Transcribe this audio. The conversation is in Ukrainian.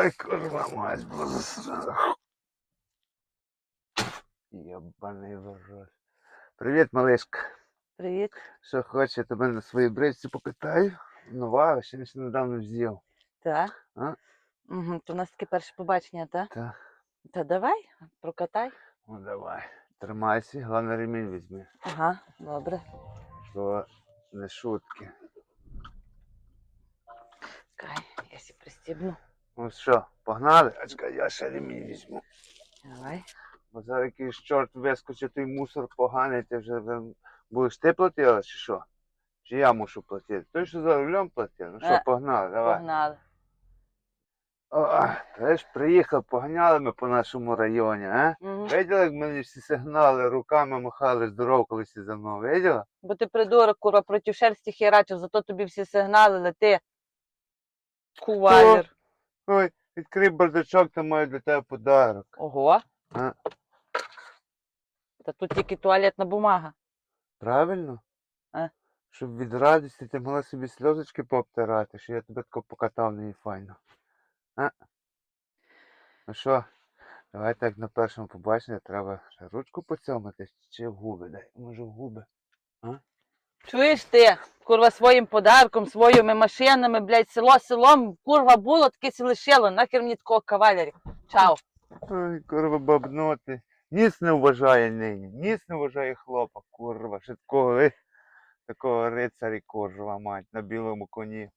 Ой, курва мать, засрала. Єбаний ворот. Привіт, малишка. Привіт. Що хочеш, я тебе на своїй бричці покатаю? Нова, ще ще недавно взяв. Так. А? Угу, то у нас таке перше побачення, так? Та, Та давай, прокатай. ну давай. Тримайся, головне ремінь візьми. Ага, добре. То не шутки. Кай, я сі пристібну. Ну що, погнали? А чекай, я ще ремінь візьму. Давай. Бо зараз якийсь чорт вискочить, той мусор поганий, ти вже будеш ти платила чи що? Чи я мушу платити? Той, що за рулем платив? Ну що, Е, погнали, давай. Погнали. О, ти ж приїхав, поганяли ми по нашому районі, а? Угу. Виділа, як мені всі сигнали, руками махали здоров, коли за мною, виділа? Бо ти придурок, курва, проти шерсті херачив, зато тобі всі сигнали лети. Кувалір. Ой, відкрий бардачок, там маю для тебе подарок. Ого. А? Та тут тільки туалетна бумага. Правильно? А? Щоб від радості ти могла собі сльозочки пообтирати, що я тебе тако покатав неї файно. А? Ну що, давай так на першому побаченні треба ще ручку поцьомати чи в губи дай. Може в губи. Чуєш ти, курва, своїм подарком, своїми машинами, блядь, село селом, курва було, таке сі лишило, нахер мені такого кавалерів. Чао. Ой, курва, бабноти. Ніс не вважає нині, ніс не вважає хлопа, курва, ще такого, е, такого рицарі, курва, мать, на білому коні.